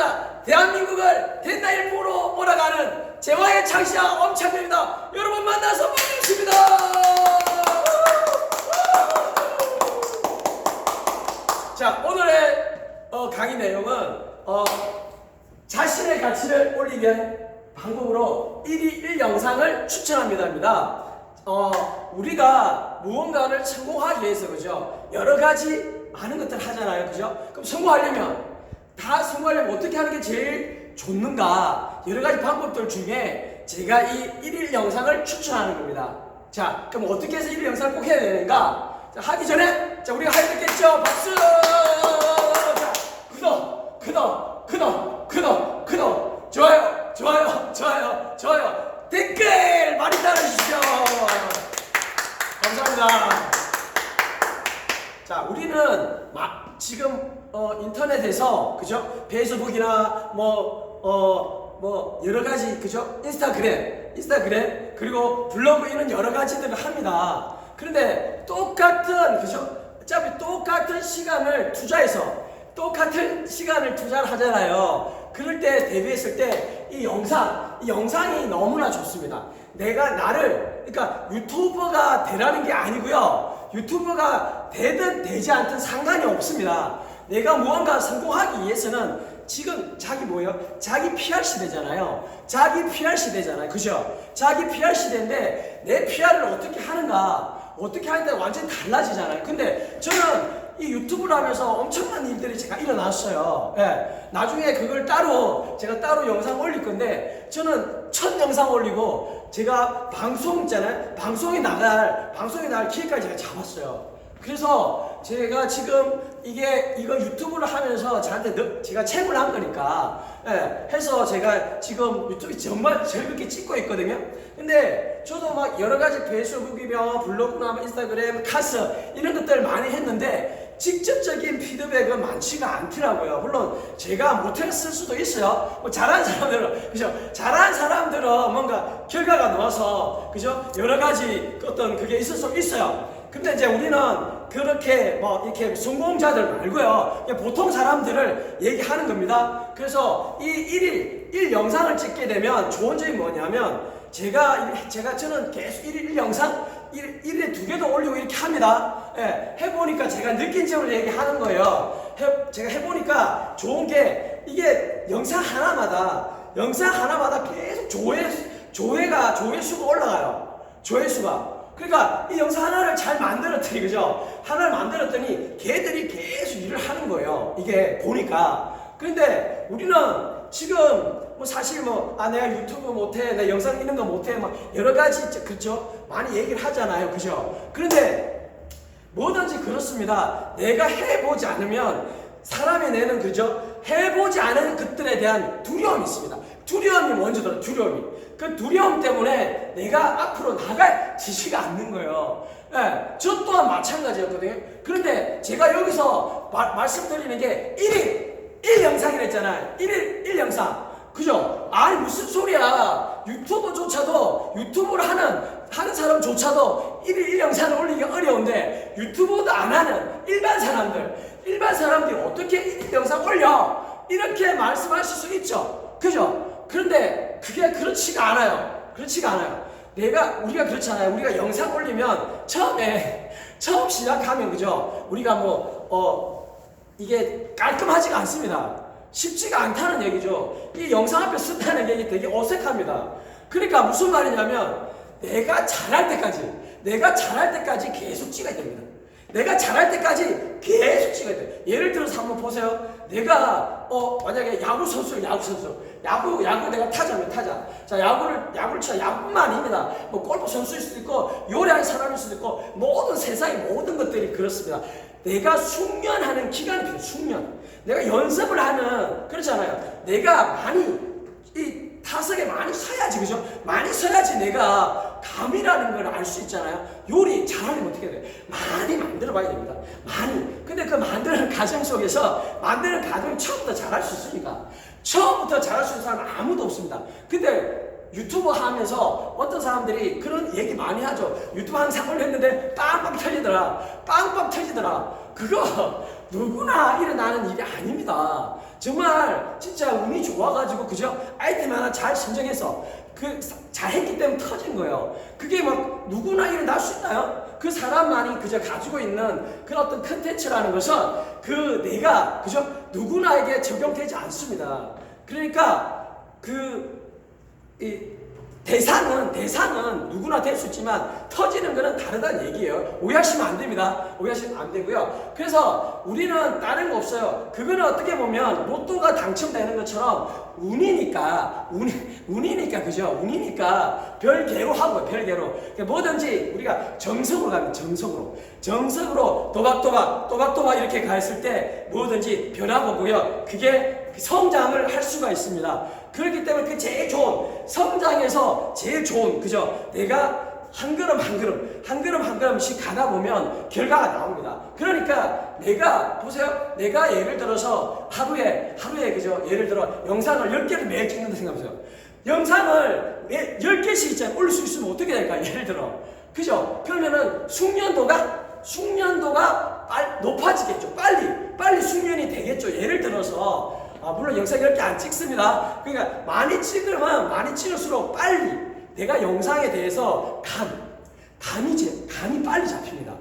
남자 대한민국을 대나일보로 몰아가는 제와의 창시자 엄창입니다. 여러분 만나서 반갑습니다. 자 오늘의 어, 강의 내용은 어, 자신의 가치를 위한 방법으로 1위 1 영상을 추천합니다입니다. 어, 우리가 무언가를 성공하기 위해서 그죠? 여러 가지 많은 것들을 하잖아요. 그죠? 그럼 성공하려면 다 성공하려면 어떻게 하는 게 제일 좋는가? 여러 가지 방법들 중에 제가 이 1일 영상을 추천하는 겁니다. 자, 그럼 어떻게 해서 1일 영상을 꼭 해야 되는가? 자, 하기 전에 자, 우리가 할 때겠죠? 박수! 자, 구독, 구독, 구독, 구독, 구독, 좋아요, 좋아요, 좋아요, 좋아요. 댓글 많이 달아주시죠. 감사합니다. 자, 우리는 막 지금 어, 인터넷에서 그죠? 페이스북이나 뭐 어, 뭐 여러 가지 그죠? 인스타그램, 인스타그램 그리고 블로그 이런 여러 가지들을 합니다. 그런데 똑같은 그죠? 어차피 똑같은 시간을 투자해서 똑같은 시간을 투자를 하잖아요. 그럴 때 대비했을 때 이 영상, 이 영상이 너무나 좋습니다. 내가 나를 그러니까 유튜버가 되라는 게 아니고요. 유튜버가 되든 되지 않든 상관이 없습니다. 내가 무언가 성공하기 위해서는 지금 자기 뭐예요? 자기 PR 시대잖아요. 자기 PR 시대잖아요. 그죠? 자기 PR 시대인데 내 PR을 어떻게 하는가? 어떻게 하는데 완전히 달라지잖아요. 근데 저는 이 유튜브를 하면서 엄청난 일들이 제가 일어났어요. 예. 나중에 그걸 따로 제가 따로 영상 올릴 건데 저는 첫 영상 올리고 제가 방송 있잖아요. 방송이 나갈 방송이 나갈 기회까지 제가 잡았어요. 그래서 제가 지금 이게 이거 유튜브를 하면서 저한테 너- 제가 책을 한 거니까 예, 해서 제가 지금 유튜브 정말 즐겁게 찍고 있거든요. 근데 저도 막 여러 가지 페이스북이며 블로그나 뭐 인스타그램, 카스 이런 것들 많이 했는데 직접적인 피드백은 많지가 않더라고요. 물론 제가 못했을 수도 있어요. 뭐 잘한 사람들은 그죠? 잘한 사람들은 뭔가 결과가 나와서 그죠? 여러 가지 어떤 그게 있을 수 있어요. 근데 이제 우리는 그렇게 뭐 이렇게 성공자들 말고요. 보통 사람들을 얘기하는 겁니다. 그래서 이 1일 1 영상을 찍게 되면 좋은 점이 뭐냐면 제가 이- 제가 저는 계속 1일 1 영상 1, 일에 두 개도 올리고 이렇게 합니다. 예, 해보니까 제가 느낀 점을 얘기하는 거예요. 해, 제가 해보니까 좋은 게 이게 영상 하나마다 영상 하나마다 계속 조회 조회가 조회수가 올라가요. 조회수가. 그러니까 이 영상 하나를 잘 만들었더니 그죠? 하나를 만들었더니 걔들이 계속 일을 하는 거예요. 이게 보니까. 그런데 우리는 지금 뭐 사실 뭐 아 내가 유튜브 못해, 내 영상 이런 거 못해, 막 여러 가지. 그렇죠? 많이 얘기를 하잖아요, 그죠? 그런데 뭐든지 그렇습니다. 내가 해보지 않으면 사람이 내는 그죠? 해보지 않은 것들에 대한 두려움이 있습니다. 두려움이 먼저 들어, 두려움이. 그 두려움 때문에 내가 앞으로 나갈 지시가 않는 거예요. 예, 저 또한 마찬가지였거든요. 그런데 제가 여기서 마- 말씀드리는 게 1일, 1 영상이라 했잖아요. 1일, 1 영상. 그죠? 아니, 무슨 소리야. 유튜버조차도, 유튜브를 하는, 하는 사람조차도 1일 1 영상을 올리기 어려운데, 유튜브도 안 하는 일반 사람들, 일반 사람들이 어떻게 1일 영상 올려? 이렇게 말씀하실 수 있죠. 그죠? 그런데 그게 그렇지가 않아요. 그렇지가 않아요. 내가, 우리가 그렇잖아요. 우리가 영상 올리면 처음에, 처음 시작하면, 그죠? 우리가 뭐, 어, 이게 깔끔하지가 않습니다. 쉽지가 않다는 얘기죠. 이 영상 앞에 쓴다는 얘기 되게 어색합니다. 그러니까 무슨 말이냐면 내가 잘할 때까지, 내가 잘할 때까지 계속 찍어야 됩니다. 내가 잘할 때까지 계속 찍어야 돼. 예를 들어서 한번 보세요. 내가 어 만약에 야구 선수, 야구 선수, 야구 야구 내가 타자면 타자. 자 야구를 야구를 쳐 야구만 아닙니다. 뭐 골프 선수일 수도 있고 요리하는 사람일 수도 있고 모든 세상의 모든 것들이 그렇습니다. 내가 숙련하는 기간이 필요해. 숙련. 내가 연습을 하는 그렇잖아요. 내가 많이 이 타석에 많이 서야지 그죠? 많이 서야지 내가 감이라는 걸 알 수 있잖아요. 요리 잘하려면 어떻게 돼? 많이 만들어 봐야 됩니다. 많이. 근데 그 만드는 과정 속에서 만드는 과정 처음부터 잘할 수 있으니까 처음부터 잘할 수 있는 사람은 아무도 없습니다. 근데 유튜브 하면서 어떤 사람들이 그런 얘기 많이 하죠. 유튜브 항상 올렸는데 빵빵 터지더라. 빵빵 터지더라. 그거 누구나 일어나는 일이 아닙니다. 정말 진짜 운이 좋아가지고 그죠? 아이템 하나 잘 선정해서 그 잘했기 때문에 터진 거예요. 그게 막 누구나 일어날 수 있나요? 그 사람만이 그저 가지고 있는 그런 어떤 컨텐츠라는 것은 그 내가 그죠? 누구나에게 적용되지 않습니다. 그러니까 그 이 대상은 대상은 누구나 될 수 있지만 터지는 거는 다르다는 얘기예요. 오해하시면 안 됩니다. 오해하시면 안 되고요. 그래서 우리는 다른 거 없어요. 그거는 어떻게 보면 로또가 당첨되는 것처럼 운이니까 운이 운이니까 그죠? 운이니까 별개로 하고 별개로 그러니까 뭐든지 우리가 정석으로 가면 정석으로 정석으로 도박도박 도박도박 이렇게 갔을 때 뭐든지 변화보고요. 그게 성장을 할 수가 있습니다. 그렇기 때문에 그 제일 좋은 성장에서 제일 좋은 그죠? 내가 한 걸음 한 걸음 한 걸음 한 걸음씩 가다 보면 결과가 나옵니다. 그러니까 내가 보세요. 내가 예를 들어서 하루에 하루에 그죠? 예를 들어 영상을 10개를 매일 찍는다 생각해보세요. 영상을 매 10개씩 있잖아요. 올릴 수 있으면 어떻게 될까? 예를 들어. 그죠? 그러면은 숙련도가 숙련도가 빨, 높아지겠죠. 빨리 빨리 숙련이 되겠죠. 예를 들어서 아, 물론 영상 10개 안 찍습니다. 그러니까 많이 찍으면 많이 찍을수록 빨리 내가 영상에 대해서 감, 감이, 제, 감이 빨리 잡힙니다.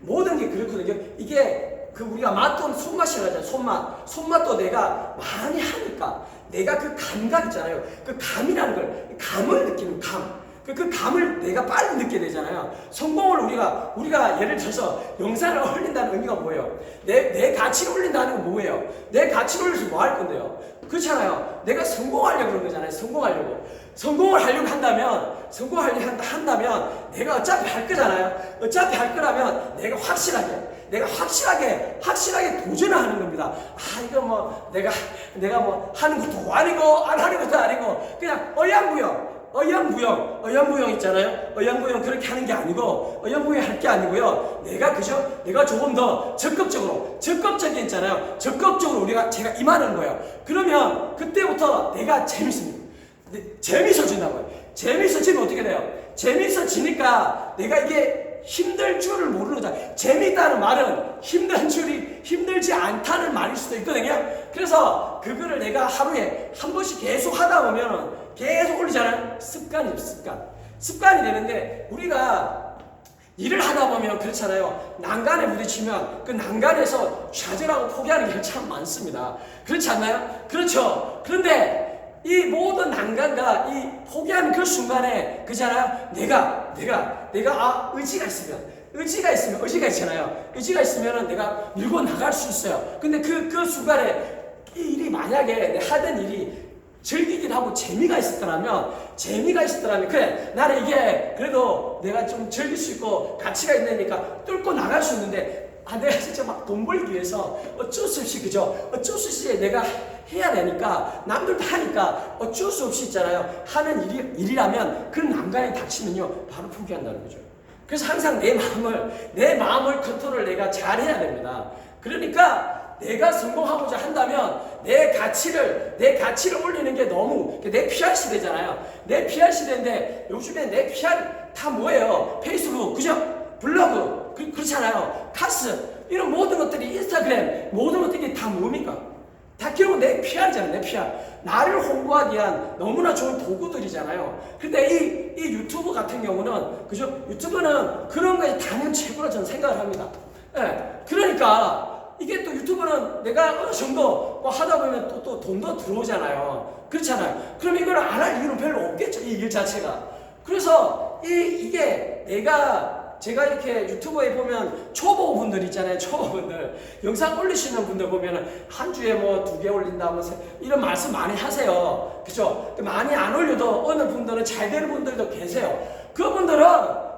모든 게 그렇거든요. 이게 그 우리가 맛도 손맛이라고 하잖아요. 손맛. 손맛도 내가 많이 하니까 내가 그 감각 있잖아요. 그 감이라는 걸, 감을 느끼는 감. 그, 그 감을 내가 빨리 느끼게 되잖아요. 성공을 우리가, 우리가 예를 들어서 영상을 올린다는 의미가 뭐예요? 내, 내 가치를 올린다는 건 뭐예요? 내 가치를 올려서 뭐 할 건데요? 그렇잖아요. 내가 성공하려고 그런 거잖아요. 성공하려고. 성공을 하려고 한다면, 성공하려고 한다, 한다면, 내가 어차피 할 거잖아요. 어차피 할 거라면, 내가 확실하게, 내가 확실하게, 확실하게 도전을 하는 겁니다. 아, 이거 뭐, 내가, 내가 뭐, 하는 것도 아니고, 안 하는 것도 아니고, 그냥 어양부영. 어영부영, 어영부영 있잖아요. 어영부영 그렇게 하는 게 아니고, 어영부영 할 게 아니고요. 내가 그죠? 내가 조금 더 적극적으로, 적극적인 있잖아요. 적극적으로 우리가 제가 임하는 거예요. 그러면 그때부터 내가 재밌습니다. 네, 재밌어진다고요. 재밌어지면 어떻게 돼요? 재밌어지니까 내가 이게 힘들 줄을 모르는 거잖아. 재밌다는 말은 힘든 줄이 힘들지 않다는 말일 수도 있거든요. 그래서 그거를 내가 하루에 한 번씩 계속 하다 보면 계속 올리잖아요. 습관이죠, 습관. 습관이 되는데 우리가 일을 하다 보면 그렇잖아요. 난간에 부딪히면 그 난간에서 좌절하고 포기하는 게 참 많습니다. 그렇지 않나요? 그렇죠. 그런데 이 모든 난간과 이 포기하는 그 순간에 그잖아요. 내가 내가 내가 아 의지가 있으면 의지가 있으면 의지가 있잖아요. 의지가 있으면 내가 밀고 나갈 수 있어요. 근데 그그 순간에 이 일이 만약에 내 하던 일이 즐기긴 하고 재미가 있었더라면 재미가 있었더라면 그래 나는 이게 그래도 내가 좀 즐길 수 있고 가치가 있으니까 뚫고 나갈 수 있는데 아 내가 진짜 막 돈 벌기 위해서 어쩔 수 없이 그죠? 어쩔 수 없이 내가 해야 되니까 남들도 하니까 어쩔 수 없이 있잖아요. 하는 일이, 일이라면 그 난간에 닥치면요 바로 포기한다는 거죠. 그래서 항상 내 마음을 내 마음을 컨트롤 내가 잘 해야 됩니다. 그러니까 내가 성공하고자 한다면 내 가치를 내 가치를 올리는 게 너무 내 PR 시대잖아요. 내 PR 시대인데 요즘에 내 PR 다 뭐예요? 페이스북 그죠? 블로그 그, 그렇잖아요. 카스 이런 모든 것들이 인스타그램 모든 것들이 다 뭡니까? 다 결국 내 PR이잖아요. 내 PR. 나를 홍보하기 위한 너무나 좋은 도구들이잖아요. 근데 이, 이 유튜브 같은 경우는 그죠? 유튜브는 그런 거에 당연 최고라 저는 생각을 합니다. 예. 그러니까 이게 또 유튜브는 내가 어느 정도 뭐 하다 보면 또, 또 돈도 들어오잖아요. 그렇잖아요. 그럼 이걸 안 할 이유는 별로 없겠죠. 이 일 자체가. 그래서 이, 이게 내가 제가 이렇게 유튜브에 보면 초보분들 있잖아요. 초보분들. 영상 올리시는 분들 보면은 한 주에 뭐 두 개 올린다, 뭐 세- 이런 말씀 많이 하세요. 그죠? 많이 안 올려도 어느 분들은 잘 되는 분들도 계세요. 그분들은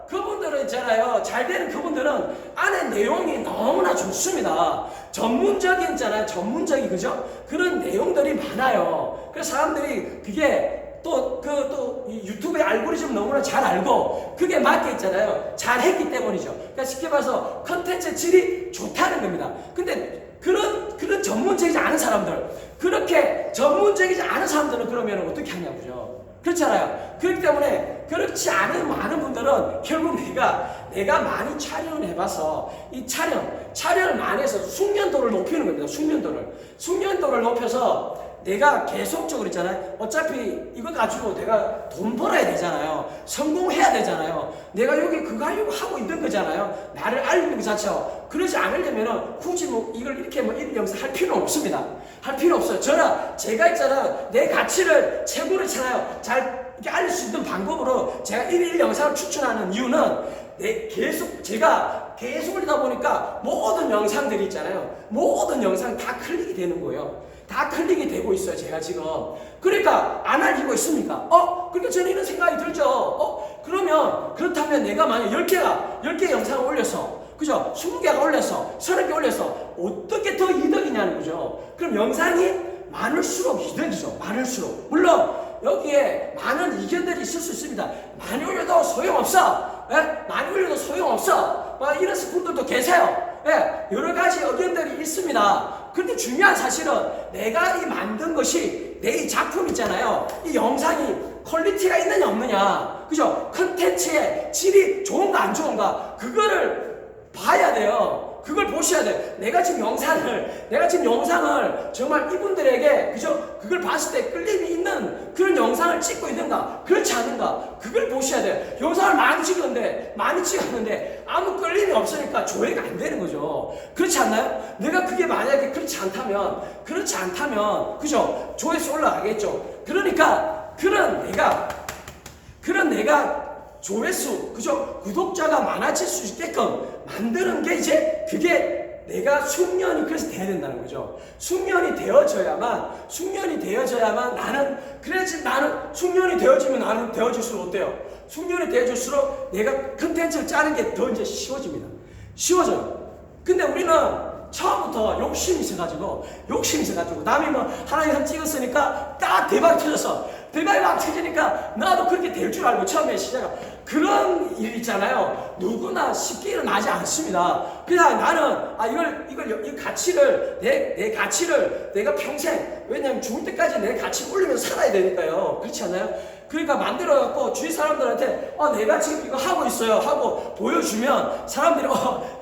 그분들은 있잖아요. 잘 되는 그분들은 안에 내용이 너무나 좋습니다. 전문적인 있잖아요. 전문적인 그죠? 그런 내용들이 많아요. 그래서 사람들이 그게 또 그 또 유튜브의 알고리즘 너무나 잘 알고 그게 맞게 있잖아요. 잘 했기 때문이죠. 그러니까 쉽게 봐서 컨텐츠 질이 좋다는 겁니다. 근데 그런 그런 전문적이지 않은 사람들 그렇게 전문적이지 않은 사람들은 그러면 어떻게 하냐고요. 그렇잖아요. 그렇기 때문에 그렇지 않은 많은 분들은 결국 내가 내가 많이 촬영을 해봐서 이 촬영 촬영을 많이 해서 숙련도를 높이는 겁니다. 숙련도를 숙련도를 높여서 내가 계속적으로 있잖아요. 어차피 이거 가지고 내가 돈 벌어야 되잖아요. 성공해야 되잖아요. 내가 여기 그거 하려고 하고 있는 거잖아요. 나를 알리는 것 자체가. 그러지 않으려면은 굳이 뭐 이걸 이렇게 뭐 이런 영상 할 필요 없습니다. 할 필요 없어요. 저는 제가 있잖아요. 내 가치를 최고로 있잖아요. 잘 이렇게 알릴 수 있는 방법으로 제가 일일 영상을 추천하는 이유는 내 계속 제가 계속 올리다 보니까 모든 영상들이 있잖아요. 모든 영상 다 클릭이 되는 거예요. 다 클릭이 되고 있어요, 제가 지금. 그러니까 안 알리고 있습니까? 어? 그러니까 저는 이런 생각이 들죠. 어? 그러면 그렇다면 내가 만약 10개가 10개 영상을 올려서 그죠? 20개가 올려서 30개 올려서 어떻게 더 이득이냐는 거죠. 그럼 영상이 많을수록 이득이죠. 많을수록. 물론 여기에 많은 의견들이 있을 수 있습니다. 많이 올려도 소용없어. 예? 많이 올려도 소용없어. 뭐 이런 분들도 계세요. 예, 여러 가지 의견들이 있습니다. 근데 중요한 사실은 내가 이 만든 것이 내 이 작품 있잖아요. 이 영상이 퀄리티가 있느냐 없느냐. 그죠? 컨텐츠의 질이 좋은가 안 좋은가. 그거를 봐야 돼요. 그걸 보셔야 돼. 내가 지금 영상을, 내가 지금 영상을 정말 이분들에게, 그죠? 그걸 봤을 때 끌림이 있는 그런 영상을 찍고 있는가? 그렇지 않은가? 그걸 보셔야 돼. 영상을 많이 찍었는데, 많이 찍었는데, 아무 끌림이 없으니까 조회가 안 되는 거죠. 그렇지 않나요? 내가 그게 만약에 그렇지 않다면, 그렇지 않다면, 그죠? 조회수 올라가겠죠. 그러니까, 그런 내가, 그런 내가 조회수, 그죠? 구독자가 많아질 수 있게끔 만드는 게 이제 그게 내가 숙련이 그래서 돼야 된다는 거죠. 숙련이 되어져야만, 숙련이 되어져야만 나는, 그래야지 나는 숙련이 되어지면 나는 되어질수록 어때요? 숙련이 되어질수록 내가 컨텐츠를 짜는 게 더 이제 쉬워집니다. 쉬워져요. 근데 우리는 처음부터 욕심이 있어가지고 욕심이 있어가지고 남이 뭐 하나님 한 찍었으니까 딱 대박 터졌어 대박이 막 터지니까 나도 그렇게 될 줄 알고 처음에 시작을 그런 일 있잖아요 누구나 쉽게 일어나지 않습니다 그래서 나는 아 이걸 이걸 이 가치를 내 내 가치를 내가 평생 왜냐면 죽을 때까지 내 가치를 올리면서 살아야 되니까요 그렇지 않아요? 그러니까 만들어 갖고 주위 사람들한테 어 내가 지금 이거 하고 있어요 하고 보여주면 사람들이 어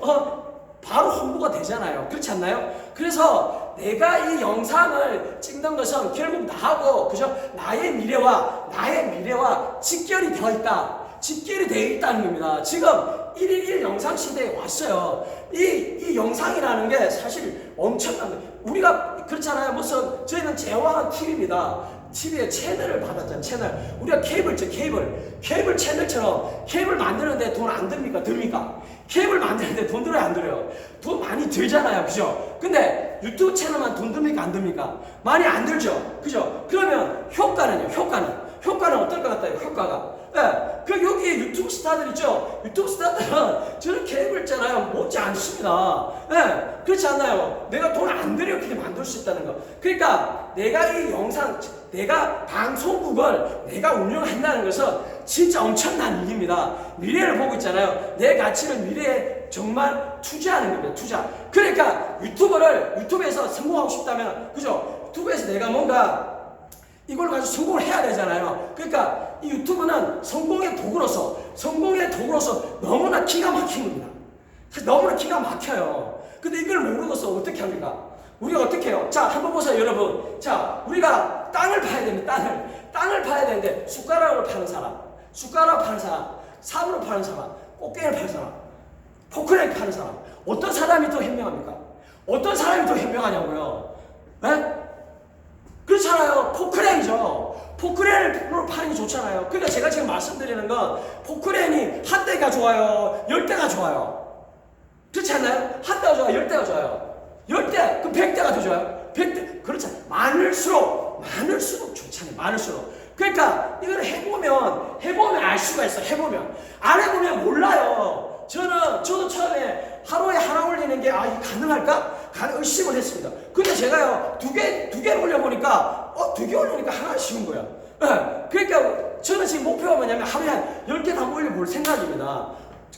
어 바로 홍보가 되잖아요. 그렇지 않나요? 그래서 내가 이 영상을 찍는 것은 결국 나하고 그죠? 나의 미래와 나의 미래와 직결이 되어 있다. 직결이 되어 있다는 겁니다. 지금 1일 1 영상 시대에 왔어요. 이, 이 영상이라는 게 사실 엄청난 거예요. 우리가 그렇잖아요. 무슨 저희는 제왕 TV입니다. TV에 채널을 받았잖아요. 채널. 우리가 케이블 죠 케이블. 케이블 채널처럼 케이블 만드는데 돈 안 듭니까? 듭니까? 케이블 만드는데 돈 들어요? 안 들어요? 돈 많이 들잖아요. 그죠? 근데 유튜브 채널만 돈 듭니까? 안 듭니까? 많이 안 들죠? 그죠? 그러면 효과는요? 효과는? 효과는 어떨 것 같아요? 효과가. 예, 그 여기 유튜브 스타들 있죠? 유튜브 스타들은 저는 케이블 있잖아요. 못지 않습니다. 예, 그렇지 않나요? 내가 돈 안 들였기 때문에 만들 수 있다는 거. 그러니까 내가 이 영상, 내가 방송국을 내가 운영한다는 것은 진짜 엄청난 일입니다. 미래를 보고 있잖아요. 내 가치를 미래에 정말 투자하는 겁니다. 투자. 그러니까 유튜버를 유튜브에서 성공하고 싶다면, 그죠? 유튜브에서 내가 뭔가 이걸 가지고 성공을 해야 되잖아요. 그러니까 이 유튜브는 성공의 도구로서 성공의 도구로서 너무나 기가 막힌 겁니다. 사실 너무나 기가 막혀요. 근데 이걸 모르고서 어떻게 합니까? 우리가 어떻게 해요? 자, 한번 보세요, 여러분. 자, 우리가 땅을 파야 됩니다, 땅을. 땅을 파야 되는데, 숟가락으로 파는 사람, 숟가락 파는 사람, 삽으로 파는 사람, 꽃게를 파는 사람, 포크레인 파는 사람. 어떤 사람이 더 현명합니까? 어떤 사람이 더 현명하냐고요? 네? 그렇잖아요. 포크레인이죠. 포크레인으로 파는 게 좋잖아요. 그러니까 제가 지금 말씀드리는 건 포크레인이 한 대가 좋아요. 열 대가 좋아요. 그렇지 않나요? 한 대가 좋아요. 열 대가 좋아요. 열 대, 그럼 백 대가 더 좋아요. 백 대, 그렇잖아요. 많을수록, 많을수록 좋잖아요. 많을수록. 그러니까 이걸 해보면, 해보면 알 수가 있어. 해보면. 안 해보면 몰라요. 저는, 저도 처음에 하루에 하나 올리는 게, 아, 이게 가능할까? 가능, 의심을 했습니다. 근데 제가요, 두 개, 두 개를 올려보니까, 어, 두 개 올리니까 하나 쉬운 거야. 예. 그러니까 저는 지금 목표가 뭐냐면 하루에 한 10개 다 올려볼 생각입니다.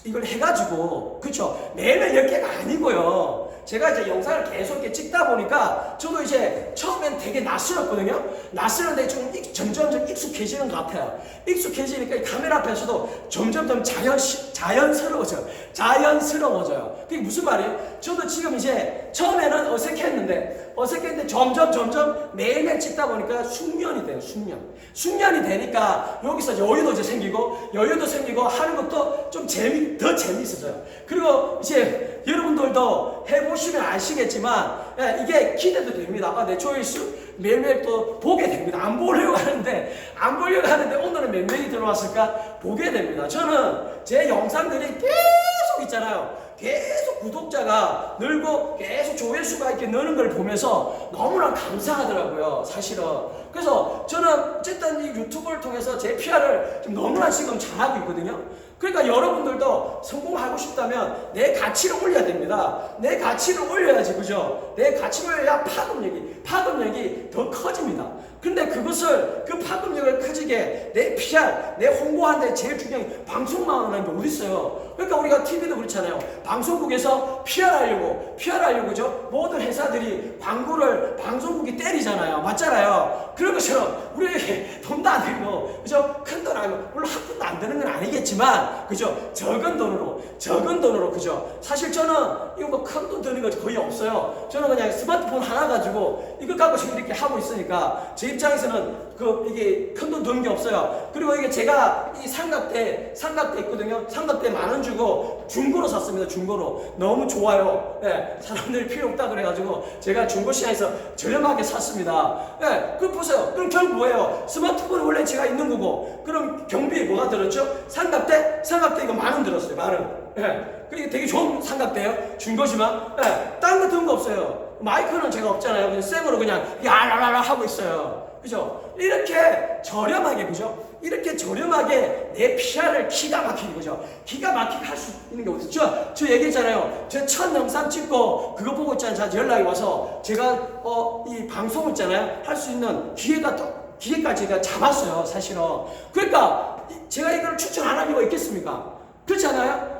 이걸 해가지고 그쵸 매일매일 열 개가 아니고요. 제가 이제 영상을 계속 이렇게 찍다 보니까 저도 이제 처음엔 되게 낯설었거든요. 낯설었는데 좀 익- 점점 점 익숙해지는 것 같아요. 익숙해지니까 이 카메라 앞에서도 점점 점 자연 자연스러워져요. 자연스러워져요. 그게 무슨 말이에요? 저도 지금 이제 처음에는 어색했는데 어색했는데 점점 점점 매일매일 찍다 보니까 숙련이 돼요. 숙련. 숙련이 되니까 여기서 여유도 이제 생기고 여유도 생기고 하는 것도 좀 재미 더 재미있어져요. 그리고 이제 여러분들도 해보시면 아시겠지만 예, 이게 기대도 됩니다. 아, 내 조회수 매일매일 또 보게 됩니다. 안 보려고 하는데 안 보려고 하는데 오늘은 몇 명이 들어왔을까 보게 됩니다. 저는 제 영상들이 계속 있잖아요. 계속 구독자가 늘고 계속 조회수가 이렇게 느는 걸 보면서 너무나 감사하더라고요. 사실은. 그래서 저는 어쨌든 이 유튜브를 통해서 제 PR을 지금 너무나 지금 잘하고 있거든요. 그러니까 여러분들도 성공하고 싶다면 내 가치를 올려야 됩니다. 내 가치를 올려야지, 그죠? 내 가치를 올려야 파급력이, 파급력이 더 커집니다. 근데 그것을, 그 파급력을 커지게 내 PR, 내 홍보하는데 제일 중요한 게 방송만 하는 게 어디 있어요? 그러니까 우리가 TV도 그렇잖아요. 방송국에서 PR 하려고, PR 하려고, 그죠? 모든 회사들이 광고를 방송국이 때리잖아요. 맞잖아요. 그런 것처럼 우리에게 돈도 안 들고, 그죠? 큰 돈 아니고, 물론 한 푼도 안 드는 건 아니겠지만, 그죠? 적은 돈으로, 적은 돈으로, 그죠? 사실 저는 이거 뭐 큰 돈 드는 거 거의 없어요. 저는 그냥 스마트폰 하나 가지고 이거 갖고 지금 이렇게 하고 있으니까 제 입장에서는 그 이게 큰 돈 드는 게 없어요. 그리고 이게 제가 이 삼각대, 삼각대 있거든요. 삼각대 만원 주고 중고로 샀습니다. 중고로. 너무 좋아요. 예, 사람들이 필요 없다 그래가지고 제가 중고 시장에서 저렴하게 샀습니다. 예, 그 보세요. 그럼 결국 뭐예요? 스마트폰 원래 제가 있는 거고, 그럼 경비에 뭐가 들었죠? 삼각대? 삼각대 이거 만 원 들었어요. 만 원. 예, 그게 되게 좋은 삼각대예요. 중고지만, 예, 딴 거 든 거 없어요. 마이크는 제가 없잖아요. 그냥 생으로 그냥 야라라라 하고 있어요. 그죠? 이렇게 저렴하게, 그죠? 이렇게 저렴하게 내 PR을 기가 막히게, 그죠? 기가 막히게 할 수 있는 게 어딨죠? 저, 저 얘기했잖아요. 제 첫 영상 찍고 그거 보고 있잖아요. 연락이 와서 제가, 어, 이 방송 있잖아요. 할 수 있는 기회가 또, 기회까지 제가 잡았어요. 사실은. 그러니까 이- 제가 이걸 추천 안 할 이유가 있겠습니까? 그렇지 않아요?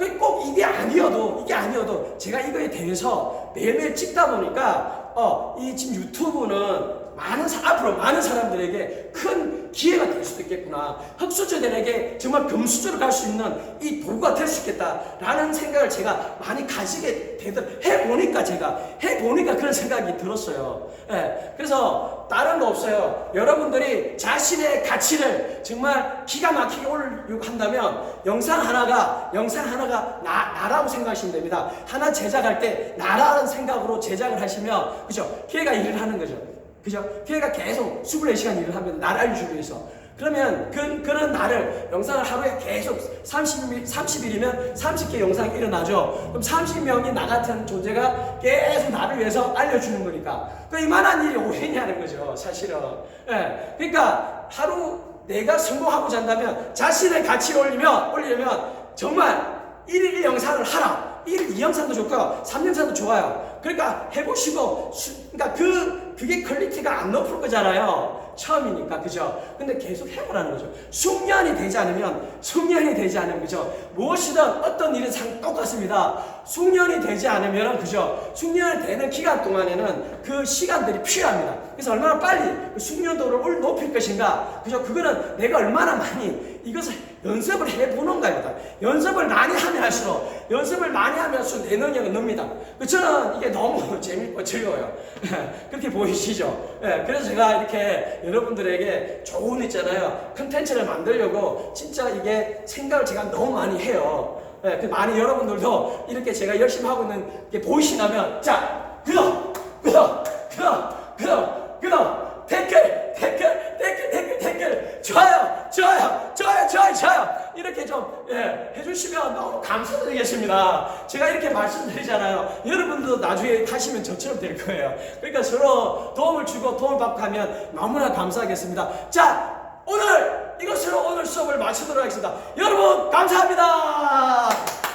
예, 꼭 이게 아니어도, 이게 아니어도 제가 이거에 대해서 매일매일 찍다 보니까, 어, 이 지금 유튜브는 많은, 사, 앞으로 많은 사람들에게 큰 기회가 될 수도 있겠구나. 흑수저들에게 정말 금수저로 갈 수 있는 이 도구가 될 수 있겠다라는 생각을 제가 많이 가지게 되더, 해 보니까 제가, 해 보니까 그런 생각이 들었어요. 예, 그래서 다른 거 없어요. 여러분들이 자신의 가치를 정말 기가 막히게 올리려고 한다면 영상 하나가 영상 하나가 나, 나라고 생각하시면 됩니다. 하나 제작할 때 나라는 생각으로 제작을 하시면 그죠? 걔가 일을 하는 거죠. 그죠? 걔가 계속 24시간 일을 하면 나라를 주기 위해서 그러면 그, 그런 날을 영상을 하루에 계속 30일, 30일이면 30개 영상이 일어나죠. 그럼 30명이 나 같은 존재가 계속 나를 위해서 알려주는 거니까. 그 이만한 일이 오해냐는 거죠, 사실은. 예. 그러니까 하루 내가 성공하고자 한다면 자신의 가치를 올리면, 올리려면 정말 1일 1 영상을 하라. 1일 2 영상도 좋고요. 3 영상도 좋아요. 그러니까 해보시고, 수, 그러니까 그, 그게 퀄리티가 안 높을 거잖아요. 처음이니까, 그죠? 근데 계속 해보라는 거죠. 숙련이 되지 않으면, 숙련이 되지 않으면, 그죠? 무엇이든 어떤 일은 상 똑같습니다. 숙련이 되지 않으면, 그죠? 숙련이 되는 기간 동안에는 그 시간들이 필요합니다. 그래서 얼마나 빨리 그 숙련도를 올- 높일 것인가, 그죠? 그거는 내가 얼마나 많이 이것을 연습을 해보는가 입니다. 연습을 많이 하면 할수록, 연습을 많이 하면 할수록 내 능력은 늡니다. 그 저는 이게 너무 재밌고 즐거워요. 그렇게 보이시죠? 예, 그래서 제가 이렇게 여러분들에게 좋은 있잖아요. 컨텐츠를 만들려고 진짜 이게 생각을 제가 너무 많이 해요. 예, 그 많이 여러분들도 이렇게 제가 열심히 하고 있는 게 보이시다면, 자, 구독! 구독! 구독! 구독! 구독! 댓글! 댓글! 댓글! 댓글! 댓글! 좋아요! 좋아요! 좋아요! 좋아요! 좋아요! 이렇게 좀, 예, 해주시면 너무 감사드리겠습니다. 제가 이렇게 말씀드리잖아요. 여러분도 나중에 하시면 저처럼 될 거예요. 그러니까 서로 도움을 주고 도움을 받고 하면 너무나 감사하겠습니다. 자, 오늘 이것으로 오늘 수업을 마치도록 하겠습니다. 여러분, 감사합니다.